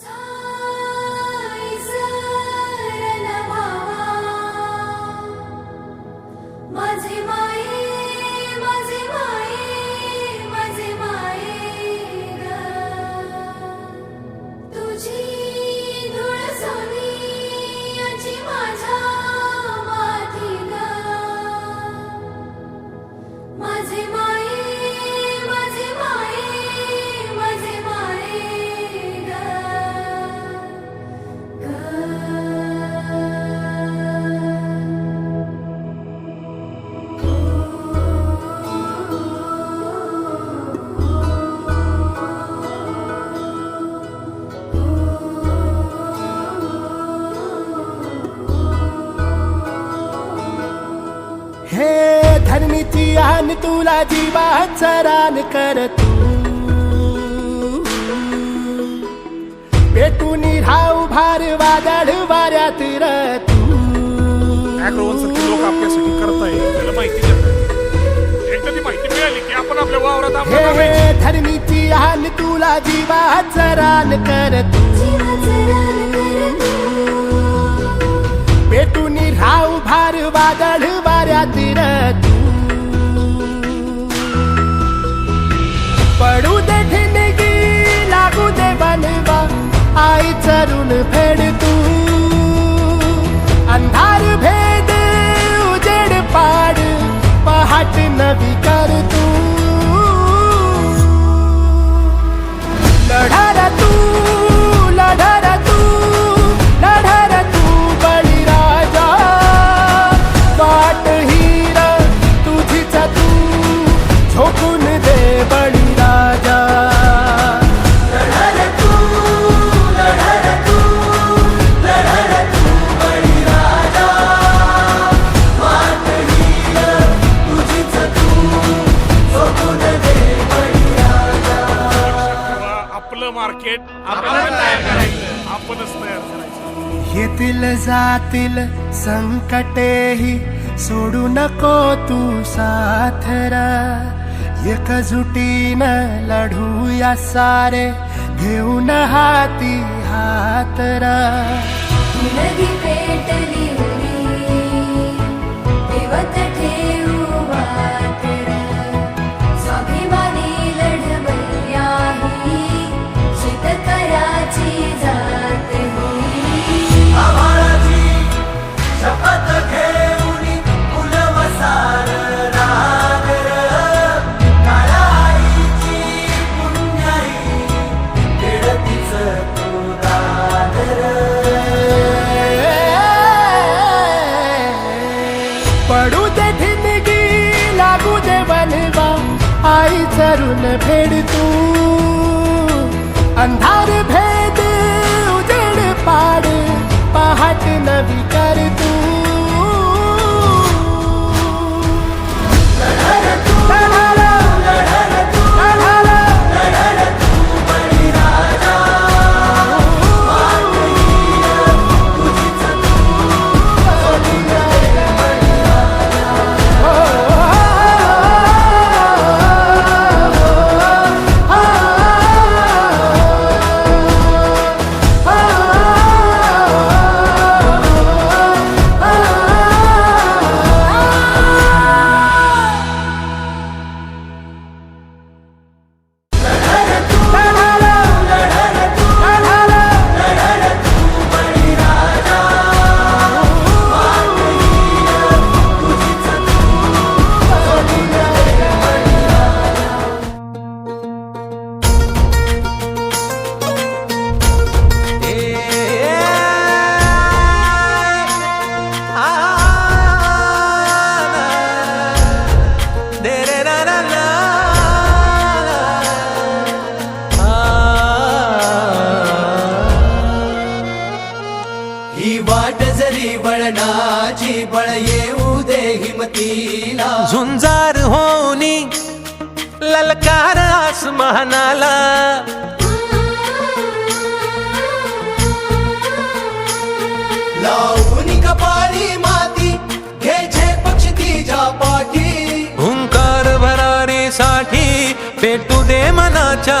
time. धरणीची आन तुला जीवाचा रान कर तू. पेटून राहू भार वादळ वाऱ्यात र तू. अॅग्रोवनसारखे लोक आपल्यासाठी करताय त्याला माहिती देतात. एकदा ती माहिती मिळाली की आपण आपल्या वावरात आपल्या करायची हे धरणीची आन तुला जीवाचा रान कर तू. पेटून राहू भार वादळ वाऱ्यात र आई चरून फेड तू अंधार येतील संकटेही सोडू नको तू साथरा एकजुटीनं लढूया सारे घेऊन हाती हातरा नदी पेटली उरी देवत ठेवू स्वाभिमानी लढवयाही शेतकऱ्याची जात विचारून भेड तू अंधार भेद उजेड पाड पहाट नवी कर झुंजार होनी ललकार आसमानाला. लावून कपाळी माती घे झेपक्ष तिच्या पाठी. हुंकार भरारीसाठी पेटू दे मनाच्या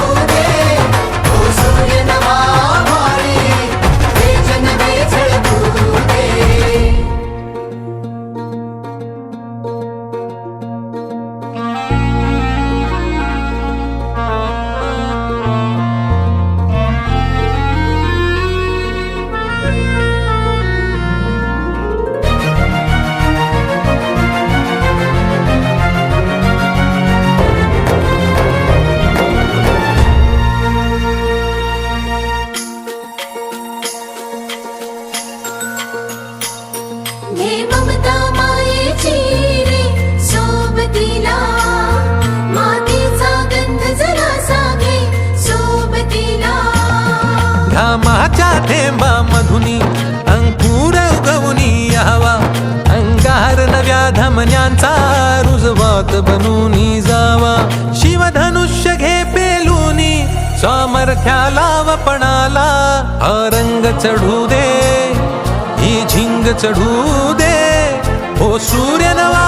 रुजवात बनूनी जावा. शिवधनुष्य घे पेलूनी सामर्थ्याला वपणाला हा रंग चढू दे ही झिंग चढू दे. हो सूर्य नवा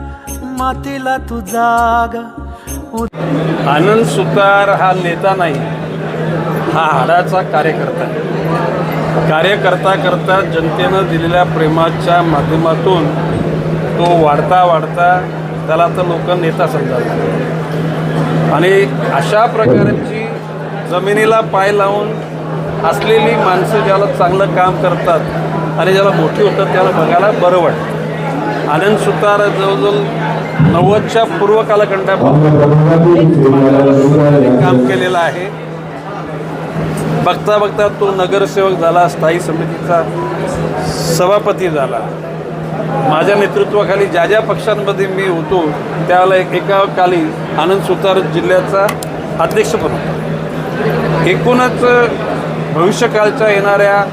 मातीला तू जाग. आनंद सुतार हा नेता नाही हा हाडाचा कार्यकर्ता. कार्यकर्ता करता जनतेनं दिलेल्या प्रेमाच्या माध्यमातून तो वाढता वाढता त्याला तर लोक नेता समजावतात आणि अशा प्रकारची जमिनीला पाय लावून असलेली माणसं ज्याला चांगलं काम करतात आणि ज्याला मोठी होतात त्याला बघायला बरं वाटतं. आनंद सुतार जवळजवळ नव्वदच्या पूर्व कालखंडापासून काम केलेलं आहे. बघता बघता तो नगरसेवक झाला स्थायी समितीचा सभापती झाला. माझ्या नेतृत्वाखाली ज्या ज्या पक्षांमध्ये मी होतो त्यावेळेला एक एका काली आनंद सुतार जिल्ह्याचा अध्यक्षपद होता. एकूणच भविष्यकाळच्या येणाऱ्या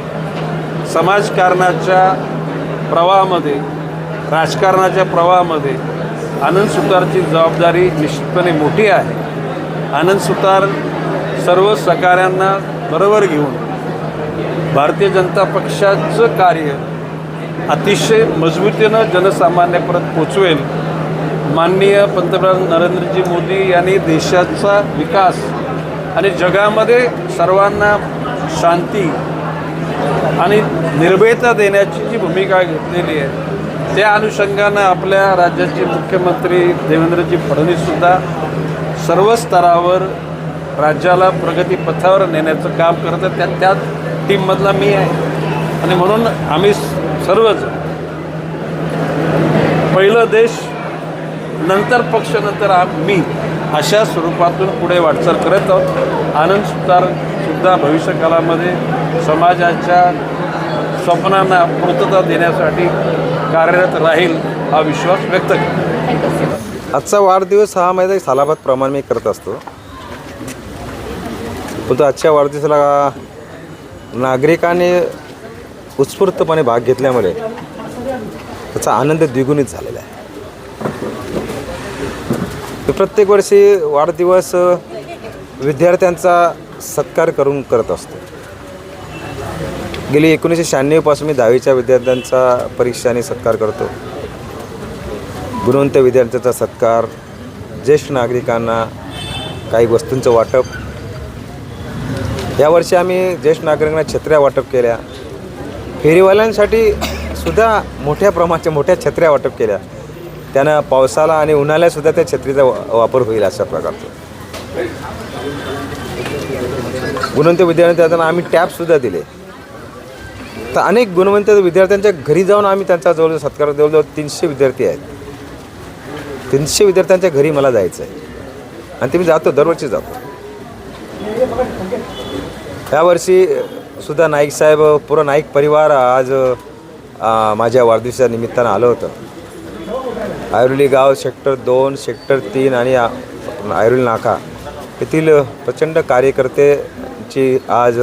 समाजकारणाच्या प्रवाहामध्ये राजकारणाच्या प्रवाहामध्ये आनंद सुतारची जबाबदारी निश्चितपणे मोठी आहे. आनंद सुतार सर्व सहकाऱ्यांना बरोबर घेऊन भारतीय जनता पक्षाचं कार्य अतिशय मजबूतीनं जनसामान्यापर्यंत पोचवेल. माननीय पंतप्रधान नरेंद्रजी मोदी यांनी देशाचा विकास आणि जगामध्ये सर्वांना शांती आणि निर्भयता देण्याची जी भूमिका घेतलेली आहे त्या अनुषंगानं आपल्या राज्याचे मुख्यमंत्री देवेंद्रजी फडणवीससुद्धा सर्व स्तरावर राज्याला प्रगतीपथावर नेण्याचं काम करत आहेत. त्या त्या टीममधला मी आहे. आणि म्हणून आम्ही सर्वच पहिलं देश नंतर पक्ष नंतर मी अशा स्वरूपातून पुढे वाटचाल करत आहोत. आनंद सुतार सुद्धा भविष्यकालामध्ये समाजाच्या स्वप्नांना पूर्तता देण्यासाठी कार्यरत राहील हा विश्वास व्यक्त करतो आजचा वाढदिवस हा माहिती सालाबाद प्रमाण मी करत असतो. परंतु आजच्या वाढदिवसाला नागरिकांनी उत्स्फूर्तपणे भाग घेतल्यामुळे त्याचा आनंद द्विगुणित झालेला आहे. प्रत्येक वर्षी वाढदिवस विद्यार्थ्यांचा सत्कार करून करत असतो. गेली एकोणीसशे शहाण्णवपासून मी दहावीच्या विद्यार्थ्यांचा परीक्षाने सत्कार करतो. गुणवंत विद्यार्थ्यांचा सत्कार ज्येष्ठ नागरिकांना काही वस्तूंचं वाटप. यावर्षी आम्ही ज्येष्ठ नागरिकांना छत्र्या वाटप केल्या. फेरीवाल्यांसाठी सुद्धा मोठ्या प्रमाणाच्या मोठ्या छत्र्या वाटप केल्या. त्यानं पावसाला आणि उन्हाळ्यातसुद्धा त्या छत्रीचा वापर होईल अशा प्रकारचं. गुणवंत विद्यार्थ्यांना आम्ही टॅबसुद्धा दिले. तर अनेक गुणवंत विद्यार्थ्यांच्या घरी जाऊन आम्ही त्यांचा जवळजवळ सत्कार जवळजवळ तीनशे विद्यार्थी आहेत. तीनशे विद्यार्थ्यांच्या घरी मला जायचं आहे. आणि ते मी जातो दरवर्षी जातो. यावर्षी सुद्धा नाईक साहेब पुरा नाईक परिवार आज माझ्या वाढदिवसाच्या निमित्तानं आलं होतं. आयरोली गाव सेक्टर दोन सेक्टर तीन आणि आ- आयरोली नाका येथील प्रचंड कार्यकर्तेची आज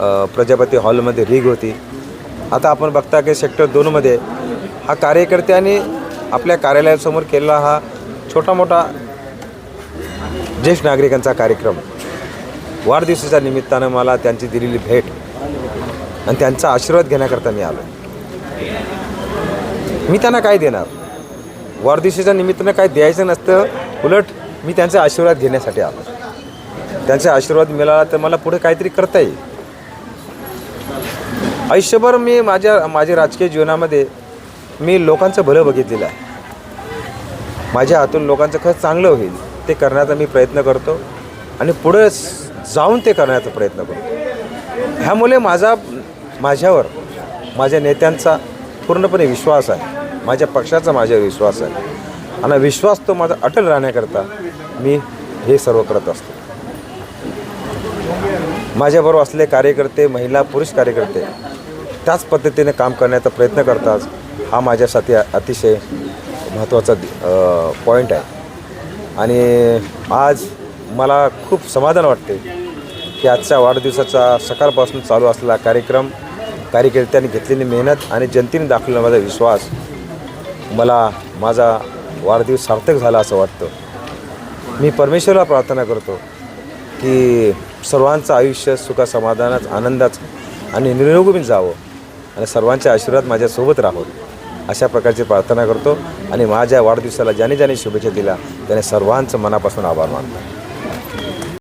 प्रजापती हॉलमध्ये रीग होती. आता आपण बघता की सेक्टर दोनमध्ये हा कार्यकर्त्यांनी आपल्या कार्यालयासमोर केलेला हा छोटा मोठा ज्येष्ठ नागरिकांचा कार्यक्रम. वाढदिवसाच्या निमित्तानं मला त्यांची दिलेली भेट आणि त्यांचा आशीर्वाद घेण्याकरता मी आलो मी त्यांना काय देणार? वाढदिवसाच्या निमित्तानं काय द्यायचं नसतं उलट मी त्यांचा आशीर्वाद घेण्यासाठी आलो त्यांचा आशीर्वाद मिळाला तर मला पुढे काहीतरी करता येईल. आयुष्यभर मी माझ्या माझ्या राजकीय जीवनामध्ये मी लोकांचं भलं बघितलेलं आहे. माझ्या हातून लोकांचं खरं चांगलं होईल ते करण्याचा मी प्रयत्न करतो आणि पुढे जाऊन ते करण्याचा प्रयत्न करतो. ह्यामुळे माझा माझ्यावर माझ्या नेत्यांचा पूर्णपणे विश्वास आहे माझ्या पक्षाचा माझ्यावर विश्वास आहे. आणि विश्वास तो माझा अटल राहण्याकरता मी हे सर्व करत असतो. माझ्याबरोबर असले कार्यकर्ते महिला पुरुष कार्यकर्ते त्याच पद्धतीने काम करण्याचा प्रयत्न करतात हा माझ्यासाठी अतिशय महत्त्वाचा पॉईंट आहे. आणि आज मला खूप समाधान वाटते की आजच्या वाढदिवसाचा सकाळपासून चालू असलेला कार्यक्रम कार्यकर्त्यांनी घेतलेली मेहनत आणि जनतेने दाखवलेला माझा विश्वास मला माझा वाढदिवस सार्थक झाला असं वाटतं. मी परमेश्वरला प्रार्थना करतो की सर्वांचं आयुष्य सुखासमाधानात आनंदाचं आणि निरोगी जावं आणि सर्वांचे आशीर्वाद माझ्यासोबत राहोत अशा प्रकारची प्रार्थना करतो आणि माझ्या वाढदिवसाला ज्याने ज्याने शुभेच्छा दिल्या त्याने सर्वांचं मनापासून आभार मानतो.